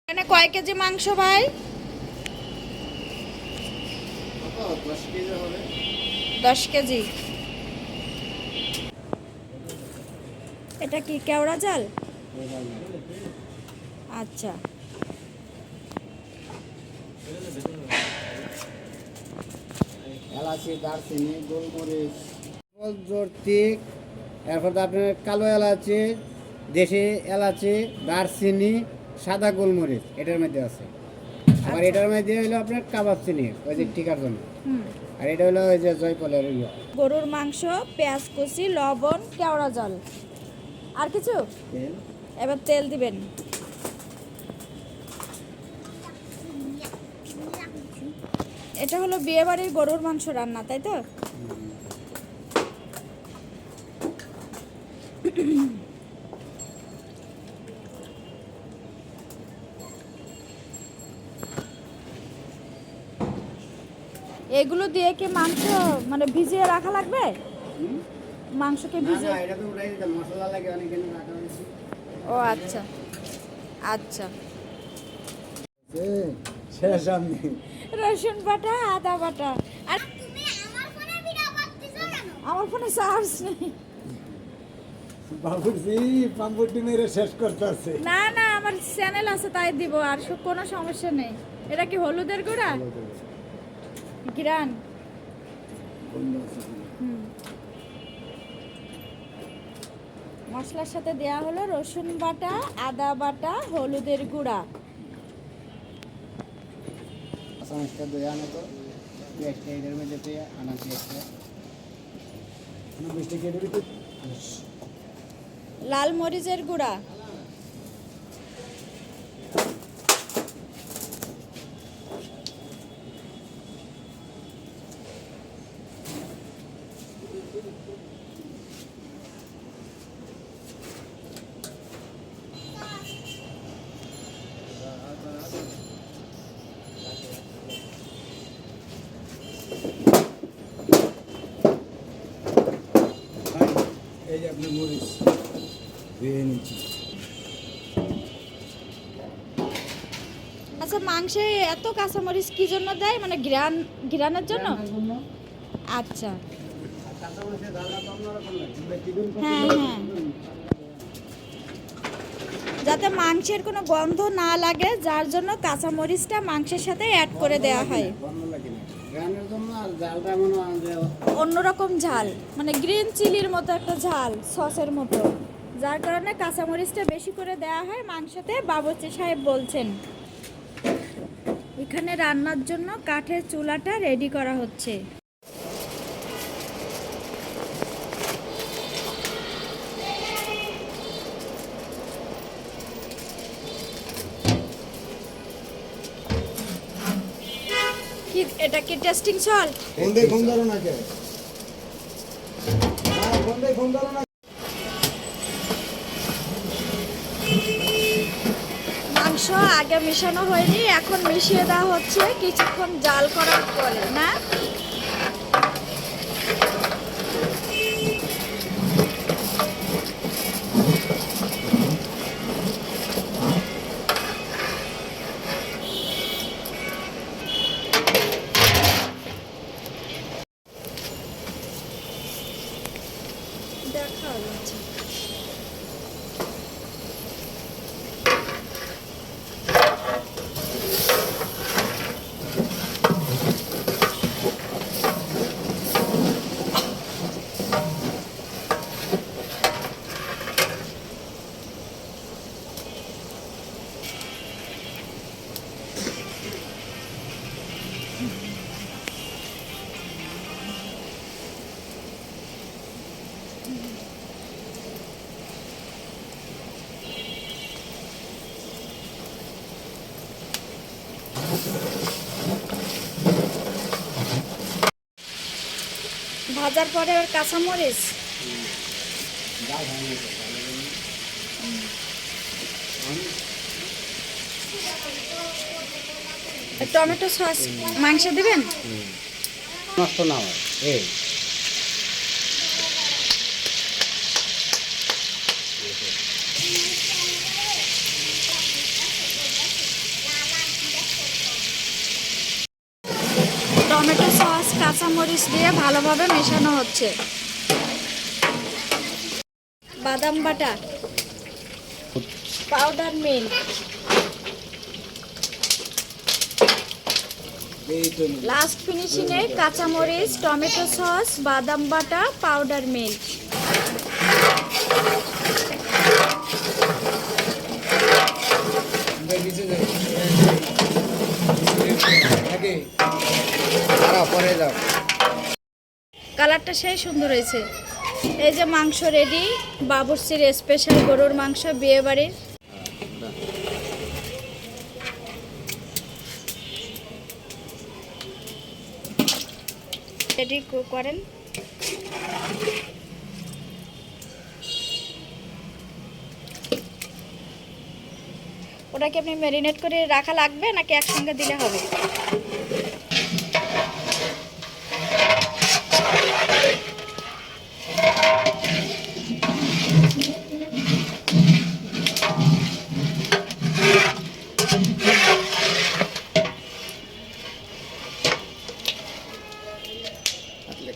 এখানে কয় কেজি মাংস ভাই? দশ কেজি। এটা কি কেওড়া জাল? আচ্ছা। এলাচি দারচিনি গোলমরিচ। জর্তিক এরপর তো আপনার কালো এলাচি দেশি এলাচি দারচিনি সাদা গোলমরিচ এটার মধ্যে আছে। আর এটার মধ্যে হলো আপনার কাবাব চিনি ওই যে টিকার জন্য। আর এটা হলো ওই যে জয়পলের ইয়ে। গরুর মাংস পেঁয়াজ কুচি লবণ কেওড়া জল। আর কিছু? এবার তেল দিবেন। এটা হলো বিয়ে বাড়ির গরুর মাংস রান্না তাই তো? এগুলো দিয়ে কি মাংস মানে ভিজিয়ে রাখা লাগবে? মাংসকে না ভিজিয়ে না এটা তো উঠাই দিতে মশলা লাগে অনেক দিন রাখা হয়েছে। ও আচ্ছা। আচ্ছা। রসুন বাটা আদা বাটা। আর আমার ফোনে চার্জ নেই। বাবুজি পাম্পুটি মেরে শেষ করতে আছে না না আমার চ্যানেল আছে তাই দিব আর কোনো সমস্যা নেই। এটা কি হলুদের গুঁড়া। গ্রান মশলার সাথে দেয়া হলো রসুন বাটা আদা বাটা হলুদের গুঁড়া। দই আনো তো। পেঁয়াজটা এটার মধ্যে দিয়ে আনা পেঁয়াজটা মিষ্টি কেটে দিতে লাল মরিচের গুঁড়া। এই যে আপনার মরিচ ধুয়ে নিচ্ছি। আচ্ছা মাংসে এত কাঁচামরিচ কি জন্য দেয়? মানে ঘ্রাণ ঘ্রাণের জন্য? আচ্ছা। হ্যাঁ হ্যাঁ। যাতে মাংসের কোনো গন্ধ না লাগে যার জন্য কাঁচামরিচটা মাংসের সাথে অ্যাড করে দেওয়া হয়। অন্যরকম ঝাল মানে গ্রিন চিলির মতো একটা ঝাল সসের মতো। যার কারণে কাঁচামরিচটা বেশি করে দেয়া হয়, মাংসতে বাবুচি সাহেব বলছেন। এখানে রান্নার জন্য কাঠের চুলাটা রেডি করা হচ্ছে। কি এটা কি টেস্টিং সল্ট ফোন ফোন ধরো না কে হ্যাঁ, ফোন দিয়ে ফোন ধরো না মাংস আগে মেশানো হয়নি এখন মিশিয়ে দেওয়া হচ্ছে কিছুক্ষণ জাল করার পরে না? দেখা যাচ্ছে ভাজার পরে ওর কাঁচামরিচ। Tomato sauce. মাংস দেবেন? নষ্ট না হয়। এই টমেটো সস কাঁচামরিচ দিয়ে ভালোভাবে মেশানো হচ্ছে বাদাম বাটা পাউডার নেই। লাস্ট ফিনিশিংয়ে কাঁচামরিচ, টমেটো সস, বাদাম বাটা পাউডার দাঁড়াও পরে যাও কালারটা সেই সুন্দর হয়েছে। এই যে মাংস রেডি বাবুর্চির স্পেশাল গরুর মাংস বিয়ে বাড়ির রেডি করেন। ওটাকে আপনি ম্যারিনেট করে রাখা লাগবে নাকি একসঙ্গে দিলে হবে?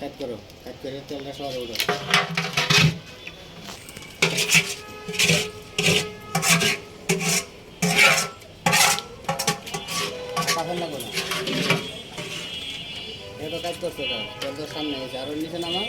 কাজ করো কাজ করে তেলটা সর উঠো কাপড় লাগো না। এটা কাজ করছ তেল তো সামনে হয়েছে। আরও নিচে নামা